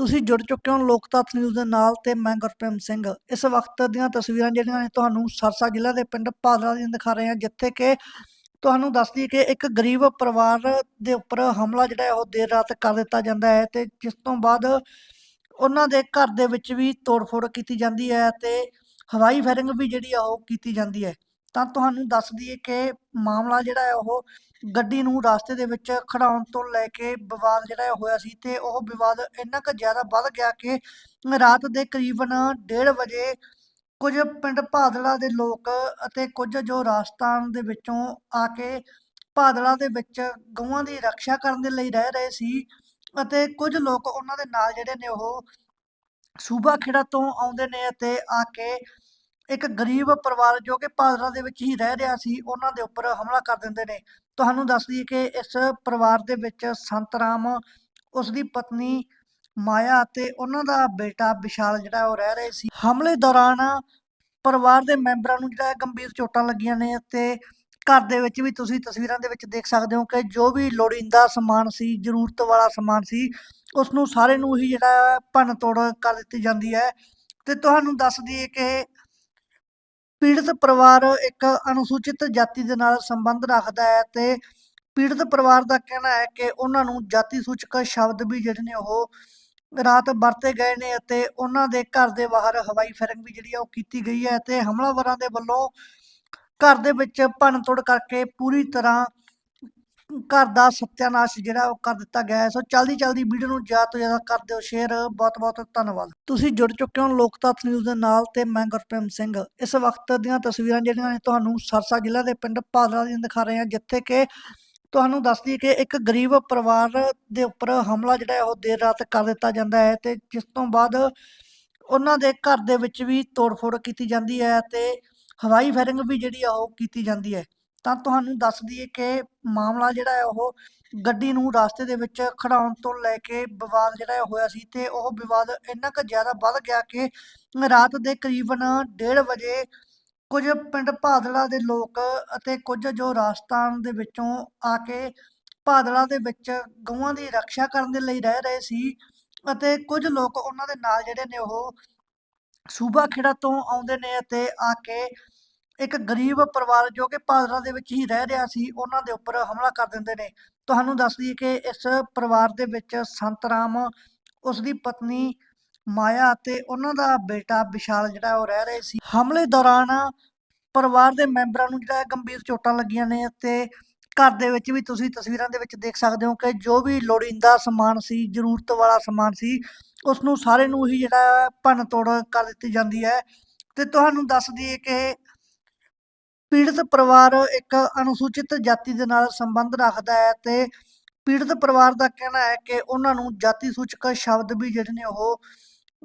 ਤੁਸੀਂ ਜੁੜ ਚੁੱਕੇ ਹੋ ਲੋਕਤੱਤ ਨਿਊਜ਼ ਦੇ ਨਾਲ ਤੇ ਮੈਂ ਗੁਰਪ੍ਰੀਤ ਸਿੰਘ। ਇਸ ਵਕਤ ਦੀਆਂ ਤਸਵੀਰਾਂ ਜਿਹੜੀਆਂ ਨੇ ਤੁਹਾਨੂੰ ਸਰਸਾ ਜ਼ਿਲ੍ਹਾ ਦੇ ਪਿੰਡ ਭਾਦਰਾ ਦੀਆਂ ਦਿਖਾ ਰਹੇ ਹਾਂ, ਜਿੱਥੇ ਕਿ ਤੁਹਾਨੂੰ ਦੱਸ ਦਈਏ ਕਿ ਇੱਕ ਗਰੀਬ ਪਰਿਵਾਰ ਦੇ ਉੱਪਰ ਹਮਲਾ ਜਿਹੜਾ ਉਹ ਦੇਰ ਰਾਤ ਕਰ ਦਿੱਤਾ ਜਾਂਦਾ ਹੈ ਤੇ ਜਿਸ ਤੋਂ ਬਾਅਦ ਉਹਨਾਂ ਦੇ ਘਰ ਦੇ ਵਿੱਚ ਵੀ ਤੋੜਫੋੜ ਕੀਤੀ ਜਾਂਦੀ ਹੈ ਤੇ ਹਵਾਈ ਫਾਇਰਿੰਗ ਵੀ ਜਿਹੜੀ ਆ, ਉਹ ਕੀਤੀ ਜਾਂਦੀ ਹੈ। ਤਾਂ ਤੁਹਾਨੂੰ ਦੱਸ ਦਈਏ ਕਿ ਮਾਮਲਾ ਜਿਹੜਾ ਹੈ ਉਹ ਗੱਡੀ ਨੂੰ ਰਸਤੇ ਦੇ ਵਿੱਚ ਖੜਾਉਣ ਤੋਂ ਲੈ ਕੇ ਵਿਵਾਦ ਜਿਹੜਾ ਹੋਇਆ ਸੀ ਤੇ ਉਹ ਵਿਵਾਦ ਇੰਨਾ ਕੁ ਜ਼ਿਆਦਾ ਵੱਧ ਗਿਆ ਕਿ ਰਾਤ ਦੇ ਕਰੀਬਨ 1:30 ਵਜੇ ਕੁਝ ਪਿੰਡ ਭਾਦੜਾ ਦੇ ਲੋਕ ਅਤੇ ਕੁਝ ਜੋ ਰਾਜਸਥਾਨ ਦੇ ਵਿੱਚੋਂ ਆ ਕੇ ਭਾਦੜਾ ਦੇ ਵਿੱਚ ਗਊਆਂ ਦੀ ਰੱਖਿਆ ਕਰਨ ਦੇ ਲਈ ਰਹਿ ਰਹੇ ਸੀ ਅਤੇ ਕੁਝ ਲੋਕ ਉਹਨਾਂ ਦੇ ਨਾਲ ਜਿਹੜੇ ਨੇ ਉਹ ਸੂਬਾ ਖੇੜਾ ਤੋਂ ਆਉਂਦੇ ਨੇ ਅਤੇ ਆ ਕੇ ਇੱਕ ਗਰੀਬ ਪਰਿਵਾਰ ਜੋ ਕਿ ਭਾਦਰਾ ਦੇ ਵਿੱਚ ਹੀ ਰਹਿ ਰਿਹਾ ਸੀ, ਉਹਨਾਂ ਦੇ ਉੱਪਰ ਹਮਲਾ ਕਰ ਦਿੰਦੇ ਨੇ। ਤੁਹਾਨੂੰ ਦੱਸ ਦਈਏ ਕਿ ਇਸ ਪਰਿਵਾਰ ਦੇ ਵਿੱਚ ਸੰਤ ਰਾਮ, ਉਸ ਦੀ ਪਤਨੀ ਮਾਇਆ ਅਤੇ ਉਹਨਾਂ ਦਾ ਬੇਟਾ ਵਿਸ਼ਾਲ ਜਿਹੜਾ ਉਹ ਰਹਿ ਰਹੇ ਸੀ। ਹਮਲੇ ਦੌਰਾਨ ਪਰਿਵਾਰ ਦੇ ਮੈਂਬਰਾਂ ਨੂੰ ਜਿਹੜਾ ਗੰਭੀਰ ਚੋਟਾਂ ਲੱਗੀਆਂ ਨੇ ਅਤੇ ਘਰ ਦੇ ਵਿੱਚ ਵੀ ਤੁਸੀਂ ਤਸਵੀਰਾਂ ਦੇ ਵਿੱਚ ਦੇਖ ਸਕਦੇ ਹੋ ਕਿ ਜੋ ਵੀ ਲੋੜੀਂਦਾ ਸਮਾਨ ਸੀ, ਜ਼ਰੂਰਤ ਵਾਲਾ ਸਮਾਨ ਸੀ, ਉਸ ਨੂੰ ਸਾਰੇ ਨੂੰ ਹੀ ਜਿਹੜਾ ਭੰਨ ਤੋੜ ਕਰ ਦਿੱਤੀ ਜਾਂਦੀ ਹੈ। ਤੇ ਤੁਹਾਨੂੰ ਦੱਸ ਦਈਏ ਕਿ ਪੀੜਤ ਪਰਿਵਾਰ ਇੱਕ ਅਨੁਸੂਚਿਤ ਜਾਤੀ ਦੇ ਨਾਲ ਸੰਬੰਧ ਰੱਖਦਾ ਹੈ ਤੇ ਪੀੜਤ ਪਰਿਵਾਰ ਦਾ ਕਹਿਣਾ ਹੈ ਕਿ ਉਹਨਾਂ ਨੂੰ ਜਾਤੀ ਸੂਚਕ ਸ਼ਬਦ ਵੀ ਜਿਹੜੇ ਨੇ ਉਹ ਰਾਤ ਵਰਤੇ ਗਏ ਨੇ ਅਤੇ ਉਹਨਾਂ ਦੇ ਘਰ ਦੇ ਬਾਹਰ ਹਵਾਈ ਫਾਇਰਿੰਗ ਵੀ ਜਿਹੜੀ ਆ ਉਹ ਕੀਤੀ ਗਈ ਹੈ ਤੇ ਹਮਲਾਵਰਾਂ ਦੇ ਵੱਲੋਂ ਘਰ ਦੇ ਵਿੱਚ ਭੰਨ ਤੋੜ ਕਰਕੇ ਪੂਰੀ ਤਰ੍ਹਾਂ ਘਰ ਦਾ ਸਤਿਆਨਾਸ਼ ਜਿਹੜਾ ਉਹ ਕਰ ਦਿੱਤਾ ਗਿਆ ਹੈ। ਸੋ ਜਲਦੀ ਜਲਦੀ ਵੀਡੀਓ ਨੂੰ ਜ਼ਿਆਦਾ ਤੋਂ ਜ਼ਿਆਦਾ ਕਰ ਦਿਓ ਸ਼ੇਅਰ ਬਹੁਤ ਬਹੁਤ ਧੰਨਵਾਦ। ਤੁਸੀਂ ਜੁੜ ਚੁੱਕੇ ਹੋ ਲੋਕਤੱਤ ਨਿਊਜ਼ ਦੇ ਨਾਲ ਤੇ ਮੈਂ ਗੁਰਪ੍ਰੇਮ ਸਿੰਘ। ਇਸ ਵਕਤ ਦੀਆਂ ਤਸਵੀਰਾਂ ਜਿਹੜੀਆਂ ਨੇ ਤੁਹਾਨੂੰ ਸਰਸਾ ਜ਼ਿਲ੍ਹਾ ਦੇ ਪਿੰਡ ਭਾਦਰਾ ਦੀਆਂ ਦਿਖਾ ਰਹੇ ਹਾਂ, ਜਿੱਥੇ ਕਿ ਤੁਹਾਨੂੰ ਦੱਸ ਦਈਏ ਕਿ ਇੱਕ ਗਰੀਬ ਪਰਿਵਾਰ ਦੇ ਉੱਪਰ ਹਮਲਾ ਜਿਹੜਾ ਉਹ ਦੇਰ ਰਾਤ ਕਰ ਦਿੱਤਾ ਜਾਂਦਾ ਹੈ ਤੇ ਜਿਸ ਤੋਂ ਬਾਅਦ ਉਹਨਾਂ ਦੇ ਘਰ ਦੇ ਵਿੱਚ ਵੀ ਤੋੜਫੋੜ ਕੀਤੀ ਜਾਂਦੀ ਹੈ ਤੇ ਹਵਾਈ ਫਾਇਰਿੰਗ ਵੀ ਜਿਹੜੀ ਆ, ਉਹ ਕੀਤੀ ਜਾਂਦੀ ਹੈ। ਤਾਂ ਤੁਹਾਨੂੰ ਦੱਸ ਦਈਏ ਕਿ ਮਾਮਲਾ ਜਿਹੜਾ ਹੈ ਉਹ ਗੱਡੀ ਨੂੰ ਰਸਤੇ ਦੇ ਵਿੱਚ ਖੜਾਉਣ ਤੋਂ ਲੈ ਕੇ ਵਿਵਾਦ ਜਿਹੜਾ ਹੋਇਆ ਸੀ ਤੇ ਉਹ ਵਿਵਾਦ ਇੰਨਾ ਕੁ ਜ਼ਿਆਦਾ ਵੱਧ ਗਿਆ ਕਿ ਰਾਤ ਦੇ ਕਰੀਬਨ 1:30 ਵਜੇ ਕੁਝ ਪਿੰਡ ਭਾਦੜਾ ਦੇ ਲੋਕ ਅਤੇ ਕੁਝ ਜੋ ਰਾਜਸਥਾਨ ਦੇ ਵਿੱਚੋਂ ਆ ਕੇ ਭਾਦੜਾ ਦੇ ਵਿੱਚ ਗਊਆਂ ਦੀ ਰੱਖਿਆ ਕਰਨ ਦੇ ਲਈ ਰਹਿ ਰਹੇ ਸੀ ਅਤੇ ਕੁਝ ਲੋਕ ਉਹਨਾਂ ਦੇ ਨਾਲ ਜਿਹੜੇ ਨੇ ਉਹ ਸੂਬਾ ਖੇੜਾ ਤੋਂ ਆਉਂਦੇ ਨੇ ਅਤੇ ਆ ਕੇ ਇੱਕ ਗਰੀਬ ਪਰਿਵਾਰ ਜੋ ਕਿ ਭਾਦਰਾ ਦੇ ਵਿੱਚ ਹੀ ਰਹਿ ਰਿਹਾ ਸੀ, ਉਹਨਾਂ ਦੇ ਉੱਪਰ ਹਮਲਾ ਕਰ ਦਿੰਦੇ ਨੇ। ਤੁਹਾਨੂੰ ਦੱਸ ਦਈਏ ਕਿ ਇਸ ਪਰਿਵਾਰ ਦੇ ਵਿੱਚ ਸੰਤ ਰਾਮ, ਉਸ ਦੀ ਪਤਨੀ ਮਾਇਆ ਅਤੇ ਉਹਨਾਂ ਦਾ ਬੇਟਾ ਵਿਸ਼ਾਲ ਜਿਹੜਾ ਉਹ ਰਹਿ ਰਹੇ ਸੀ। ਹਮਲੇ ਦੌਰਾਨ ਪਰਿਵਾਰ ਦੇ ਮੈਂਬਰਾਂ ਨੂੰ ਜਿਹੜਾ ਗੰਭੀਰ ਚੋਟਾਂ ਲੱਗੀਆਂ ਨੇ ਅਤੇ ਘਰ ਦੇ ਵਿੱਚ ਵੀ ਤੁਸੀਂ ਤਸਵੀਰਾਂ ਦੇ ਵਿੱਚ ਦੇਖ ਸਕਦੇ ਹੋ ਕਿ ਜੋ ਵੀ ਲੋੜੀਂਦਾ ਸਮਾਨ ਸੀ, ਜ਼ਰੂਰਤ ਵਾਲਾ ਸਮਾਨ ਸੀ ਉਸ ਨੂੰ ਸਾਰੇ ਨੂੰ ਹੀ ਜਿਹੜਾ ਭੰਨ ਤੋੜ ਕਰ ਦਿੱਤੀ ਜਾਂਦੀ ਹੈ। ਤੇ ਤੁਹਾਨੂੰ ਦੱਸ ਦਈਏ ਕਿ ਪੀੜਤ ਪਰਿਵਾਰ ਇੱਕ ਅਨੁਸੂਚਿਤ ਜਾਤੀ ਦੇ ਨਾਲ ਸੰਬੰਧ ਰੱਖਦਾ ਹੈ ਤੇ ਪੀੜਤ ਪਰਿਵਾਰ ਦਾ ਕਹਿਣਾ ਹੈ ਕਿ ਉਹਨਾਂ ਨੂੰ ਜਾਤੀ ਸੂਚਕ ਸ਼ਬਦ ਵੀ ਜਿਹੜੇ ਨੇ ਉਹ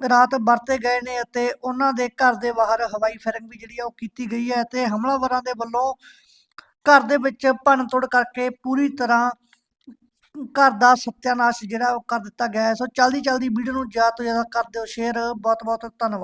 ਰਾਤ ਵਰਤੇ ਗਏ ਨੇ ਅਤੇ ਉਹਨਾਂ ਦੇ ਘਰ ਦੇ ਬਾਹਰ ਹਵਾਈ ਫਾਇਰਿੰਗ ਵੀ ਜਿਹੜੀ ਆ ਉਹ ਕੀਤੀ ਗਈ ਹੈ ਤੇ ਹਮਲਾਵਰਾਂ ਦੇ ਵੱਲੋਂ ਘਰ ਦੇ ਵਿੱਚ ਭੰਨ ਤੋੜ ਕਰਕੇ ਪੂਰੀ ਤਰ੍ਹਾਂ ਘਰ ਦਾ ਸਤਿਆਨਾਸ਼ ਜਿਹੜਾ ਉਹ ਕਰ ਦਿੱਤਾ ਗਿਆ ਹੈ। ਸੋ ਜਲਦੀ ਚਲਦੀ ਵੀਡੀਓ ਨੂੰ ਜ਼ਿਆਦਾ ਤੋਂ ਜ਼ਿਆਦਾ ਕਰ ਦਿਓ। ਸ਼ੇਅਰ ਬਹੁਤ ਬਹੁਤ ਧੰਨਵਾਦ।